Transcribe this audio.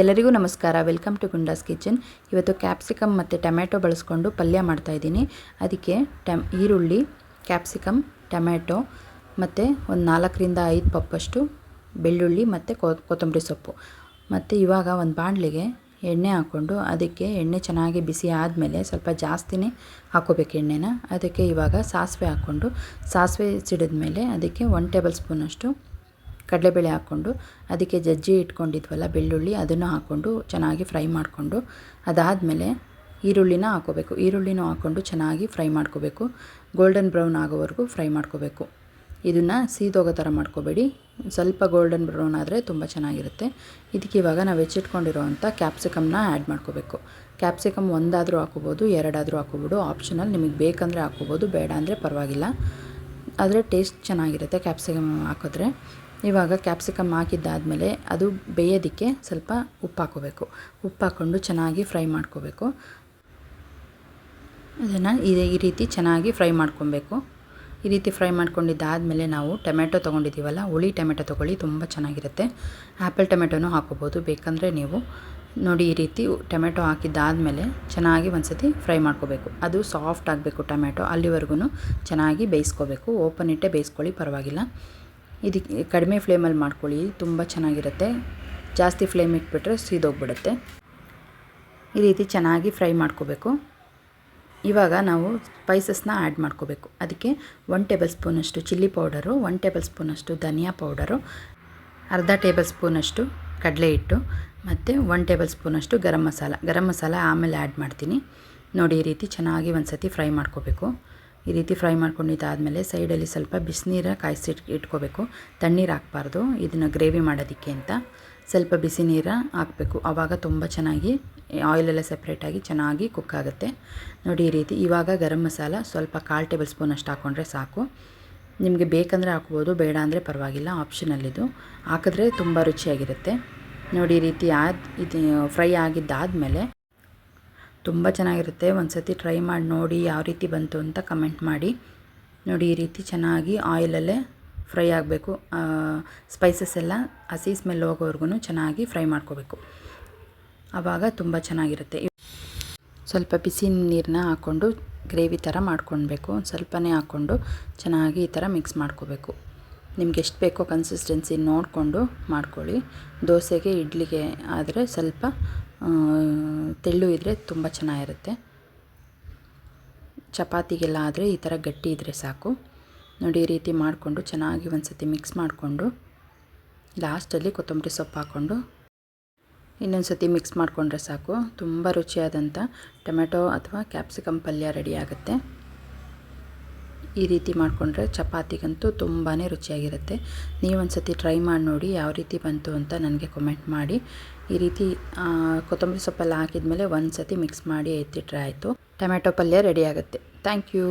ಎಲ್ಲರಿಗೂ ನಮಸ್ಕಾರ. Welcome to goondas kitchen ಇವತ್ತು ಕ್ಯಾಪ್ಸಿಕಮ್ ಮತ್ತು ಟೊಮ್ಯಾಟೊ ಬಳಸ್ಕೊಂಡು ಪಲ್ಯ ಮಾಡ್ತಾಯಿದ್ದೀನಿ ಅದಕ್ಕೆ ಟಮ್, ಈರುಳ್ಳಿ ಕ್ಯಾಪ್ಸಿಕಮ್ ಟೊಮ್ಯಾಟೊ ಮತ್ತು ಒಂದು ನಾಲ್ಕರಿಂದ ಐದು ಪಪ್ಪಷ್ಟು ಬೆಳ್ಳುಳ್ಳಿ ಮತ್ತು ಕೊತ್ತಂಬರಿ ಸೊಪ್ಪು. ಮತ್ತು ಇವಾಗ ಒಂದು ಬಾಣಲಿಗೆ ಎಣ್ಣೆ ಹಾಕ್ಕೊಂಡು ಅದಕ್ಕೆ ಎಣ್ಣೆ ಚೆನ್ನಾಗಿ ಬಿಸಿ ಆದಮೇಲೆ ಸ್ವಲ್ಪ ಜಾಸ್ತಿನೇ ಹಾಕೋಬೇಕು ಎಣ್ಣೆನ. ಅದಕ್ಕೆ ಇವಾಗ ಸಾಸಿವೆ ಹಾಕ್ಕೊಂಡು ಸಾಸಿವೆ ಸಿಡಿದ ಮೇಲೆ ಅದಕ್ಕೆ ಒನ್ ಟೇಬಲ್ ಸ್ಪೂನಷ್ಟು ಕಡಲೆಬೇಳೆ ಹಾಕ್ಕೊಂಡು ಅದಕ್ಕೆ ಜಜ್ಜಿ ಇಟ್ಕೊಂಡಿದ್ವಲ್ಲ ಬೆಳ್ಳುಳ್ಳಿ, ಅದನ್ನು ಹಾಕ್ಕೊಂಡು ಚೆನ್ನಾಗಿ ಫ್ರೈ ಮಾಡಿಕೊಂಡು ಅದಾದಮೇಲೆ ಈರುಳ್ಳಿನ ಹಾಕ್ಕೋಬೇಕು ಈರುಳ್ಳಿನೂ ಹಾಕ್ಕೊಂಡು ಚೆನ್ನಾಗಿ ಫ್ರೈ ಮಾಡ್ಕೋಬೇಕು. ಗೋಲ್ಡನ್ ಬ್ರೌನ್ ಆಗೋವರೆಗೂ ಫ್ರೈ ಮಾಡ್ಕೋಬೇಕು. ಇದನ್ನು ಸೀದೋಗೋ ಥರ ಮಾಡ್ಕೋಬೇಡಿ. ಸ್ವಲ್ಪ ಗೋಲ್ಡನ್ ಬ್ರೌನ್ ಆದರೆ ತುಂಬ ಚೆನ್ನಾಗಿರುತ್ತೆ. ಇದಕ್ಕೆ ಇವಾಗ ನಾವು ಹೆಚ್ಚಿಟ್ಕೊಂಡಿರೋವಂಥ ಕ್ಯಾಪ್ಸಿಕಮ್ನ ಆ್ಯಡ್ ಮಾಡ್ಕೋಬೇಕು. ಕ್ಯಾಪ್ಸಿಕಮ್ ಒಂದಾದರೂ ಹಾಕೋಬೋದು ಎರಡಾದರೂ ಹಾಕೋಬೋದು ಆಪ್ಷನಲ್ ನಿಮಗೆ ಬೇಕಂದರೆ ಹಾಕೋಬೋದು ಬೇಡ ಅಂದರೆ ಪರವಾಗಿಲ್ಲ. ಆದರೆ ಟೇಸ್ಟ್ ಚೆನ್ನಾಗಿರುತ್ತೆ ಕ್ಯಾಪ್ಸಿಕಮ್ ಹಾಕಿದ್ರೆ. ಇವಾಗ ಕ್ಯಾಪ್ಸಿಕಮ್ ಹಾಕಿದ್ದಾದಮೇಲೆ ಅದು ಬೇಯೋದಕ್ಕೆ ಸ್ವಲ್ಪ ಉಪ್ಪು ಹಾಕೋಬೇಕು ಉಪ್ಪು ಹಾಕ್ಕೊಂಡು ಚೆನ್ನಾಗಿ ಫ್ರೈ ಮಾಡ್ಕೋಬೇಕು. ಅದನ್ನು ಇದೇ ಈ ರೀತಿ ಚೆನ್ನಾಗಿ ಫ್ರೈ ಮಾಡ್ಕೊಬೇಕು. ಈ ರೀತಿ ಫ್ರೈ ಮಾಡ್ಕೊಂಡಿದ್ದಾದಮೇಲೆ ನಾವು ಟೊಮೆಟೊ ತೊಗೊಂಡಿದ್ದೀವಲ್ಲ, ಹುಳಿ ಟೊಮೆಟೊ ತೊಗೊಳ್ಳಿ, ತುಂಬ ಚೆನ್ನಾಗಿರುತ್ತೆ. ಆ್ಯಪಲ್ ಟೊಮೆಟೊನೂ ಹಾಕೋಬೋದು ಬೇಕಂದರೆ ನೀವು ನೋಡಿ ಈ ರೀತಿ ಟೊಮೆಟೊ ಹಾಕಿದ್ದಾದಮೇಲೆ ಚೆನ್ನಾಗಿ ಒಂದು ಸತಿ ಫ್ರೈ ಮಾಡ್ಕೋಬೇಕು. ಅದು ಸಾಫ್ಟ್ ಆಗಬೇಕು ಟೊಮೆಟೊ ಅಲ್ಲಿವರೆಗೂ ಚೆನ್ನಾಗಿ ಬೇಯಿಸ್ಕೋಬೇಕು. ಓಪನ್ ಇಟ್ಟೆ ಬೇಯಿಸ್ಕೊಳ್ಳಿ, ಪರವಾಗಿಲ್ಲ. ಇದಕ್ಕೆ ಕಡಿಮೆ ಫ್ಲೇಮಲ್ಲಿ ಮಾಡ್ಕೊಳ್ಳಿ, ತುಂಬ ಚೆನ್ನಾಗಿರುತ್ತೆ. ಜಾಸ್ತಿ ಫ್ಲೇಮ್ ಇಟ್ಬಿಟ್ರೆ ಸೀದೋಗ್ಬಿಡುತ್ತೆ. ಈ ರೀತಿ ಚೆನ್ನಾಗಿ ಫ್ರೈ ಮಾಡ್ಕೋಬೇಕು. ಇವಾಗ ನಾವು ಸ್ಪೈಸಸ್ನ ಆ್ಯಡ್ ಮಾಡ್ಕೋಬೇಕು. ಅದಕ್ಕೆ ಒನ್ ಟೇಬಲ್ ಸ್ಪೂನಷ್ಟು ಚಿಲ್ಲಿ ಪೌಡರು ಒನ್ ಟೇಬಲ್ ಸ್ಪೂನಷ್ಟು ಧನಿಯಾ ಪೌಡರು, ಅರ್ಧ ಟೇಬಲ್ ಸ್ಪೂನಷ್ಟು ಕಡಲೆ ಹಿಟ್ಟು ಮತ್ತು ಒನ್ ಟೇಬಲ್ ಸ್ಪೂನಷ್ಟು ಗರಂ ಮಸಾಲ. ಗರಂ ಮಸಾಲ ಆಮೇಲೆ ಆ್ಯಡ್ ಮಾಡ್ತೀನಿ. ನೋಡಿ ಈ ರೀತಿ ಚೆನ್ನಾಗಿ ಒಂದು ಸತಿ ಫ್ರೈ ಮಾಡ್ಕೋಬೇಕು. ಈ ರೀತಿ ಫ್ರೈ ಮಾಡ್ಕೊಂಡಿದ್ದಾದಮೇಲೆ ಸೈಡಲ್ಲಿ ಸ್ವಲ್ಪ ಬಿಸಿನೀರ ಕಾಯಿಸಿ ಇಟ್ಕೋಬೇಕು. ತಣ್ಣೀರು ಹಾಕ್ಬಾರ್ದು. ಇದನ್ನು ಗ್ರೇವಿ ಮಾಡೋದಕ್ಕೆ ಅಂತ. ಸ್ವಲ್ಪ ಬಿಸಿ ನೀರ ಹಾಕಬೇಕು. ಆವಾಗ ತುಂಬ ಚೆನ್ನಾಗಿ ಆಯಿಲೆಲ್ಲ ಸಪ್ರೇಟಾಗಿ ಚೆನ್ನಾಗಿ ಕುಕ್ ಆಗುತ್ತೆ. ನೋಡಿ ಈ ರೀತಿ ಇವಾಗ ಗರಂ ಮಸಾಲ ಸ್ವಲ್ಪ ಕಾಲು ಟೇಬಲ್ ಸ್ಪೂನ್ ಅಷ್ಟು ಹಾಕ್ಕೊಂಡ್ರೆ ಸಾಕು. ನಿಮಗೆ ಬೇಕಂದರೆ ಹಾಕ್ಬೋದು, ಬೇಡ ಅಂದರೆ ಪರವಾಗಿಲ್ಲ. ಆಪ್ಷನಲ್ಲಿದು ಹಾಕಿದ್ರೆ ತುಂಬ ರುಚಿಯಾಗಿರುತ್ತೆ. ನೋಡಿ ಈ ರೀತಿ ಆದ ಇದು ಫ್ರೈ ಆಗಿದ್ದಾದಮೇಲೆ ತುಂಬ ಚೆನ್ನಾಗಿರುತ್ತೆ. ಒಂದು ಸತಿ ಟ್ರೈ ಮಾಡಿ ನೋಡಿ ಯಾವ ರೀತಿ ಬಂತು ಅಂತ ಕಮೆಂಟ್ ಮಾಡಿ. ನೋಡಿ, ಈ ರೀತಿ ಚೆನ್ನಾಗಿ ಆಯಿಲಲ್ಲೇ ಫ್ರೈ ಆಗಬೇಕು. ಸ್ಪೈಸಸ್ ಎಲ್ಲ ಹಸಿ ಸ್ಮೆಲ್ ಹೋಗೋವರೆಗೂ ಚೆನ್ನಾಗಿ ಫ್ರೈ ಮಾಡ್ಕೋಬೇಕು. ಆವಾಗ ತುಂಬ ಚೆನ್ನಾಗಿರುತ್ತೆ. ಸ್ವಲ್ಪ ಬಿಸಿ ನೀರನ್ನ ಹಾಕ್ಕೊಂಡು ಗ್ರೇವಿ ಥರ ಮಾಡ್ಕೊಳ್ಬೇಕು. ಸ್ವಲ್ಪನೇ ಹಾಕ್ಕೊಂಡು ಚೆನ್ನಾಗಿ ಈ ಥರ ಮಿಕ್ಸ್ ಮಾಡ್ಕೋಬೇಕು. ನಿಮ್ಗೆ ಎಷ್ಟು ಬೇಕೋ ಕನ್ಸಿಸ್ಟೆನ್ಸಿ ನೋಡಿಕೊಂಡು ಮಾಡ್ಕೊಳ್ಳಿ. ದೋಸೆಗೆ, ಇಡ್ಲಿಗೆ ಆದರೆ ಸ್ವಲ್ಪ ತೆಳ್ಳು ಇದ್ದರೆ ತುಂಬ ಚೆನ್ನಾಗಿರುತ್ತೆ. ಚಪಾತಿಗೆಲ್ಲ ಆದರೆ ಈ ಥರ ಗಟ್ಟಿ ಇದ್ದರೆ ಸಾಕು. ನೋಡಿ, ಈ ರೀತಿ ಮಾಡಿಕೊಂಡು ಚೆನ್ನಾಗಿ ಒಂದು ಸತಿ ಮಿಕ್ಸ್ ಮಾಡಿಕೊಂಡು ಲಾಸ್ಟಲ್ಲಿ ಕೊತ್ತಂಬರಿ ಸೊಪ್ಪು ಹಾಕ್ಕೊಂಡು ಇನ್ನೊಂದು ಸತಿ ಮಿಕ್ಸ್ ಮಾಡಿಕೊಂಡ್ರೆ ಸಾಕು. ತುಂಬ ರುಚಿಯಾದಂಥ ಟೊಮೆಟೊ ಅಥವಾ ಕ್ಯಾಪ್ಸಿಕಮ್ ಪಲ್ಯ ರೆಡಿ ಆಗುತ್ತೆ. ಈ ರೀತಿ ಮಾಡಿಕೊಂಡ್ರೆ ಚಪಾತಿಗಂತೂ ತುಂಬಾ ರುಚಿಯಾಗಿರುತ್ತೆ. ನೀವೊಂದು ಸತಿ ಟ್ರೈ ಮಾಡಿ ನೋಡಿ ಯಾವ ರೀತಿ ಬಂತು ಅಂತ ನನಗೆ ಕಮೆಂಟ್ ಮಾಡಿ. ಈ ರೀತಿ ಕೊತ್ತಂಬರಿ ಸೊಪ್ಪೆಲ್ಲ ಹಾಕಿದ್ಮೇಲೆ ಒಂದು ಸತಿ ಮಿಕ್ಸ್ ಮಾಡಿ ಎತ್ತಿಟ್ರೆ ಆಯಿತು. ಟೊಮೆಟೊ ಪಲ್ಯ ರೆಡಿ ಆಗುತ್ತೆ. Thank you